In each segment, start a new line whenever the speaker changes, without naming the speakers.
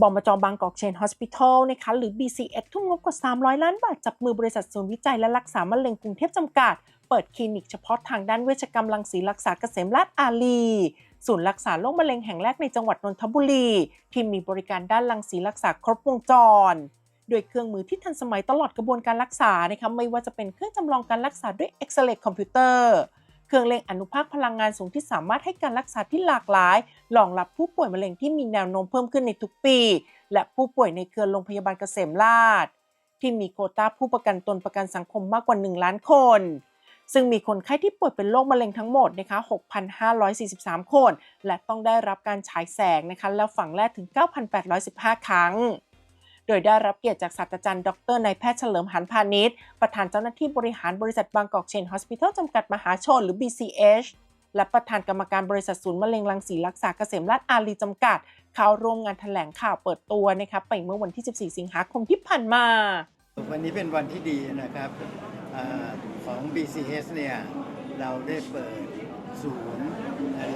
บอมจบางกอกเชนฮอสพิทอลนะคะหรือ BCX ทุ่มงบกว่า 300 ล้านบาทจับมือบริษัทศูนย์วิจัยและรักษามะเร็งกรุงเทพจำกัด เปิดคลินิกเฉพาะทางด้านเวชกรรมรังสีรักษาเกษมราชอารีศูนย์รักษาโรคมะเร็งแห่งแรกในจังหวัดนนทบุรี ที่มีบริการด้านรังสีรักษาครบวงจรด้วยเครื่องมือที่ทันสมัยตลอดกระบวนการรักษานะคะไม่ว่าจะเป็นเครื่องจำลองการรักษาด้วยเอ็กซเรย์คอมพิวเตอร์ เครื่องเล็งอนุภาคพลังงานสูงที่สามารถให้การรักษาที่หลากหลายรองรับผู้ป่วยมะเร็งที่มีแนวโน้มเพิ่มขึ้นในทุกปี และผู้ป่วยในเครือโรงพยาบาลเกษมราษฎร์ที่มีโคต้าผู้ประกันตนประกันสังคมมากกว่า 1 ล้านคน ซึ่งมีคนไข้ที่ป่วยเป็นโรคมะเร็งทั้งหมดนะคะ 6,543 คน และต้องได้รับการฉายแสงนะคะ แล้วฝังแรกถึง 9,815 ครั้ง โดยได้รับเกียรติจากศาสตราจารย์ดรนายแพทย์เฉลิมหันพาณิชย์ ประธานเจ้าหน้าที่บริหารบริษัทบางกอกเชนฮอสพิทอลจำกัดมหาชนหรือ BCH และประธานกรรมการบริษัทศูนย์มะเร็งรังสีรักษาเกษมราชอารีจำกัด เข้าร่วมงานแถลงข่าวเปิดตัวนะคะไปเมื่อวันที่ 14 สิงหาคมที่ผ่านมา
วันนี้เป็นวันที่ดีนะครับอของ BCS เนี่ยเราได้เปิดศูนย์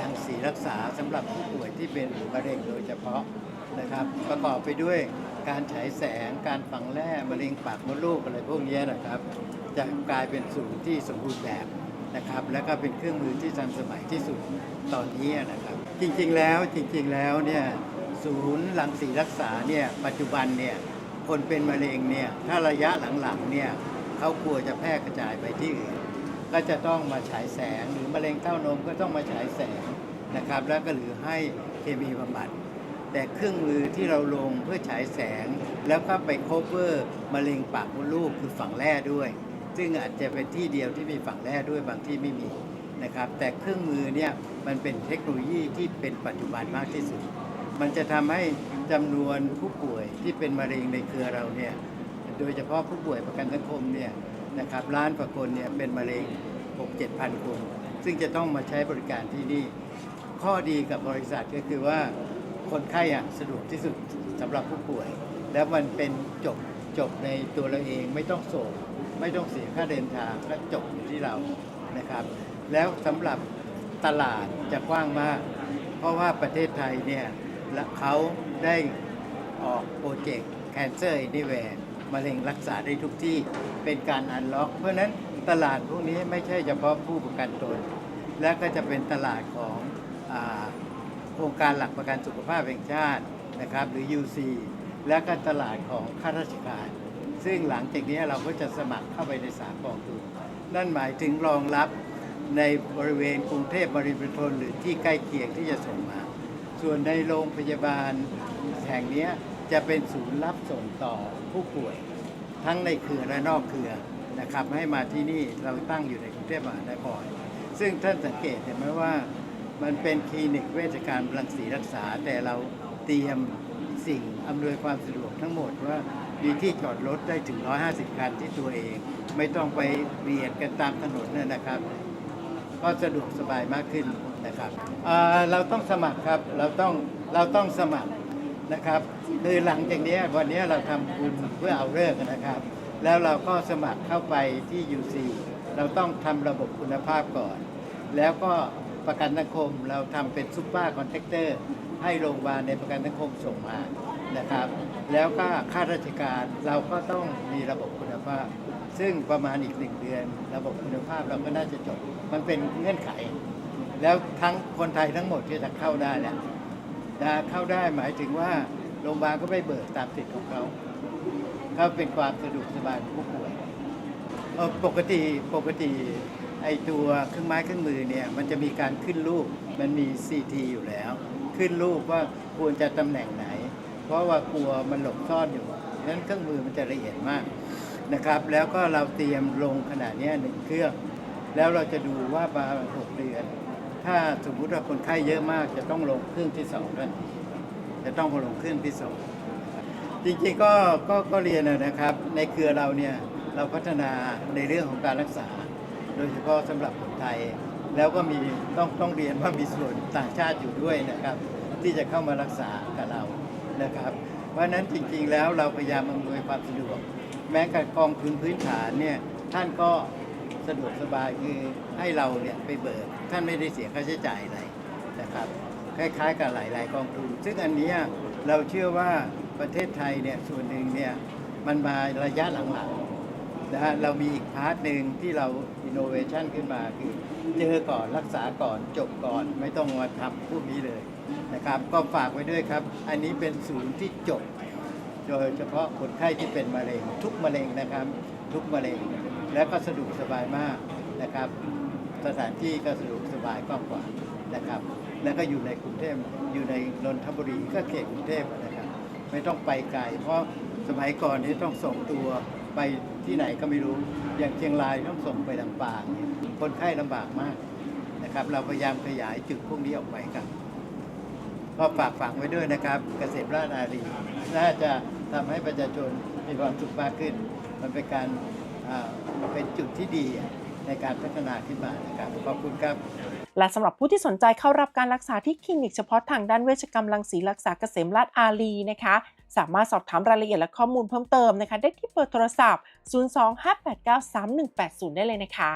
รังสีรักษาสำหรับผู้ป่วยที่เป็นมะเร็งโดยเฉพาะนะครับ ประกอบไปด้วย การฉายแสง การฝังแร่มะเร็งปากมดลูกอะไรพวกนี้นะครับ จะกลายเป็นศูนย์ที่สมบูรณ์แบบนะครับ และก็เป็นเครื่องมือที่ทันสมัยที่สุดตอนนี้นะครับ จริงๆแล้วจริงๆแล้วเนี่ยศูนย์รังสีรักษาเนี่ยปัจจุบันเนี่ยคนเป็นมะเร็งเนี่ยถ้าระยะหลังๆเนี่ยเขากลัวจะแพร่กระจายไปที่อื่นก็จะต้องมาฉายแสงหรือมะเร็งเต้านมก็ต้องมาฉายแสงนะครับ แล้วก็หรือให้เคมีบำบัด แต่เครื่องมือที่เราลงเพื่อฉายแสง แล้วก็ไปโคเวอร์มะเร็งปากมดลูกคือฝั่งแร่ด้วย ซึ่งอาจจะเป็นที่เดียวที่มีฝั่งแร่ด้วยบางที่ไม่มีนะครับ แต่เครื่องมือเนี่ยมันเป็นเทคโนโลยีที่เป็นปัจจุบันมากที่สุด มันจะทำให้จำนวนผู้ป่วยที่เป็นมะเร็งในเครือเราเนี่ยโดยเฉพาะผู้ป่วยประกันสังคมเนี่ยนะครับล้านกว่าคนเนี่ยเป็นมะเร็ง 6 7พันคน ซึ่งจะต้องมาใช้บริการที่นี่ ข้อดีกับบริษัทก็คือว่า คนไข้อะสะดวกที่สุดสำหรับผู้ป่วย แล้วมันเป็นจบจบในตัวเราเองไม่ต้องส่งไม่ต้องเสียค่าเดินทางและจบอยู่ที่เรานะครับ แล้วสำหรับตลาดจะกว้างมาก เพราะว่าประเทศไทยเนี่ยและเขาได้ออกโปรเจกต์ Cancer Anywhere มะเร็งรักษาได้ทุกที่เป็นการอันล็อก เพราะนั้นตลาดพวกนี้ไม่ใช่เฉพาะผู้ประกันตน และก็จะเป็นตลาดของอา รงการหลักประกันสุขภาพแห่งชาตินะครับ หรือ UC และก็ตลาดของข้าราชการ ซึ่งหลังจากนี้เราก็จะสมัครเข้าไปในสากองทุนนั่นหมายถึงรองรับในบริเวณกรุงเทพบริมณฑลหรือที่ใกล้เคียงที่จะส่งมา ส่วนในโรงพยาบาลแห่งนี้จะเป็นศูนย์รับส่งต่อผู้ป่วย ทั้งในเครือและนอกเครือนะครับให้มาที่นี่เราตั้งอยู่ในกรุงเทพมหานครซึ่งท่านสังเกตเห็นไหมว่า มันเป็นคลินิกเวชการรังสีรักษา แต่เราเตรียมสิ่งอำนวยความสะดวกทั้งหมดว่ามีที่จอดรถได้ถึง 150 คันที่ตัวเอง ไม่ต้องไปเบียดกันตามถนนเนยนะครับ ก็สะดวกสบายมากขึ้นนะครับอ่าเราต้องสมัครครับเราต้องเราต้องสมัครนะครับคือหลังจากนี้วันนี้เราทำบุญเพื่อเอาเลิกษ์นะครับ แล้วเราก็สมัครเข้าไปที่ UC เราต้องทำระบบคุณภาพก่อน แล้วก็ ประกันสังคม เราทำเป็นซุปเปอร์คอนแทคเตอร์ให้โรงพยาบาลในประกันสังคมส่งมานะครับ แล้วก็ข้าราชการเราก็ต้องมีระบบคุณภาพ ซึ่งประมาณอีกหนึ่งเดือน ระบบคุณภาพเราก็น่าจะจบ มันเป็นเงื่อนไข แล้วทั้งคนไทยทั้งหมดที่จะเข้าได้แหละนะเข้าได้หมายถึงว่าโรงพยาบาลก็ไม่เบิกตามสิทธิ์ของเขาเขาเป็นความสะดวกสบายของผู้ป่วยปกติปกติ ไอตัวเครื่องไม้เครื่องมือเนี่ยมันจะมีการขึ้นรูปมันมี CT อยู่แล้ว ขึ้นรูปว่าควรจะตำแหน่งไหน เพราะว่ากลัวมันหลบซ่อนอยู่นั้นเครื่องมือมันจะละเอียดมากนะครับ แล้วก็เราเตรียมลงขนาดนี้หนึ่งเครื่อง แล้วเราจะดูว่าประมาหกเดือน ถ้าสมมุติว่าคนไข้เยอะมากจะต้องลงเครื่องที่สองทันทีจะต้องลงเครื่องที่สองจริงๆก็ก็ก็เรียนนะครับ ในเครือเราเนี่ยเราพัฒนาในเรื่องของการรักษา ดยเฉพาะสำหรับคนไทย แล้วก็มีต้องต้องเรียนว่ามีส่วนต่างชาติอยู่ด้วยนะครับ ที่จะเข้ามารักษากับเรานะครับ เพราะฉะนั้นจริงๆแล้วเราพยายามอำนวยความสะดวก แม้กับกองทุนพื้นฐานเนี่ยท่านก็สะดวกสบายคือให้เราเนี่ยไปเบิกท่านไม่ได้เสียค่าใช้จ่ายอะไรนะครับคล้ายๆ กับหลาย ๆ กองทุน ซึ่งอันนี้เราเชื่อว่าประเทศไทยเนี่ยส่วนหนึ่งเนี่ยมันมาระยะหลังๆ นะฮะเรามีอีกพาร์ทหนึ่งที่เราอินโนเวชันขึ้นมาคือเจอก่อนรักษาก่อนจบก่อนไม่ต้องมาทำพวกนี้เลยนะครับ ก็ฝากไว้ด้วยครับ อันนี้เป็นศูนย์ที่จบ โดยเฉพาะคนไข้ที่เป็นมะเร็ง ทุกมะเร็งนะครับ ทุกมะเร็ง และก็สะดวกสบายมากนะครับ สถานที่ก็สะดวกสบายกว้างกว่านะครับ แล้วก็อยู่ในกรุงเทพอยู่ในนนทบุรีก็เขตกรุงเทพนะครับ ไม่ต้องไปไกลเพราะสมัยก่อนนี่ต้องส่งตัว ไปที่ไหนก็ไม่รู้ อย่างเชียงรายต้องส่งไปลำปางเนี่ยคนไข้ลำบากมากนะครับ เราพยายามขยายจุดพวกนี้ออกไปครับก็ฝากฝังไว้ด้วยนะครับ เกษตรราชอารีน่าจะทำให้ประชาชนมีความสุขมากขึ้น มันเป็นการเป็นจุดที่ดีในการพัฒนาขึ้นมานะครับขอบคุณครับ
และสำหรับผู้ที่สนใจเข้ารับการรักษาที่คลินิกเฉพาะทางด้านเวชกรรมรังสีรักษาเกษมราชอารีนะคะ สามารถสอบถามรายละเอียดและข้อมูลเพิ่มเติมนะคะ ได้ที่เบอร์โทรศัพท์ 025893180 ได้เลยนะคะ